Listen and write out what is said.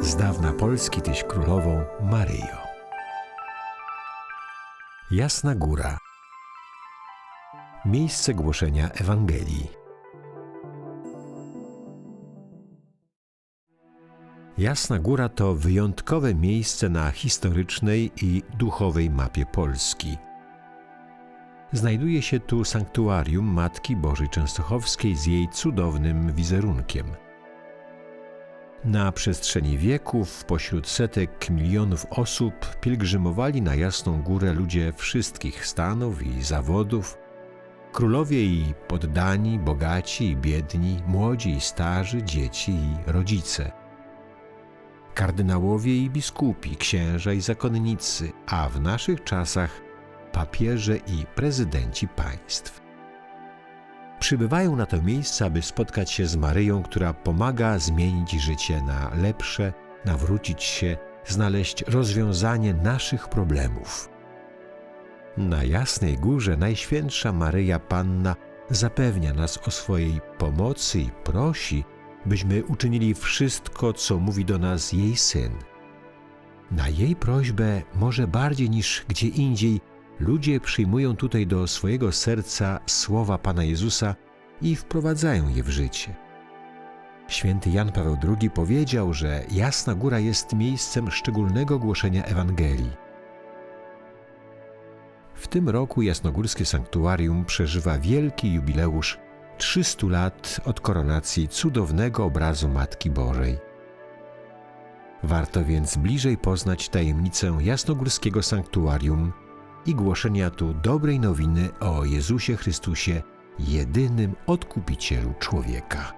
Z dawna Polski tyś królową Maryjo. Jasna Góra. Miejsce głoszenia Ewangelii. Jasna Góra to wyjątkowe miejsce na historycznej i duchowej mapie Polski. Znajduje się tu sanktuarium Matki Bożej Częstochowskiej z jej cudownym wizerunkiem. Na przestrzeni wieków, pośród setek milionów osób, pielgrzymowali na Jasną Górę ludzie wszystkich stanów i zawodów, królowie i poddani, bogaci i biedni, młodzi i starzy, dzieci i rodzice kardynałowie i biskupi, księża i zakonnicy, a w naszych czasach papieże i prezydenci państw. Przybywają na to miejsce, aby spotkać się z Maryją, która pomaga zmienić życie na lepsze, nawrócić się, znaleźć rozwiązanie naszych problemów. Na Jasnej Górze Najświętsza Maryja Panna zapewnia nas o swojej pomocy i prosi, byśmy uczynili wszystko, co mówi do nas jej syn. Na jej prośbę, może bardziej niż gdzie indziej, ludzie przyjmują tutaj do swojego serca słowa Pana Jezusa i wprowadzają je w życie. Święty Jan Paweł II powiedział, że Jasna Góra jest miejscem szczególnego głoszenia Ewangelii. W tym roku Jasnogórskie Sanktuarium przeżywa wielki jubileusz 300 lat od koronacji cudownego obrazu Matki Bożej. Warto więc bliżej poznać tajemnicę jasnogórskiego sanktuarium i głoszenia tu dobrej nowiny o Jezusie Chrystusie, jedynym odkupicielu człowieka.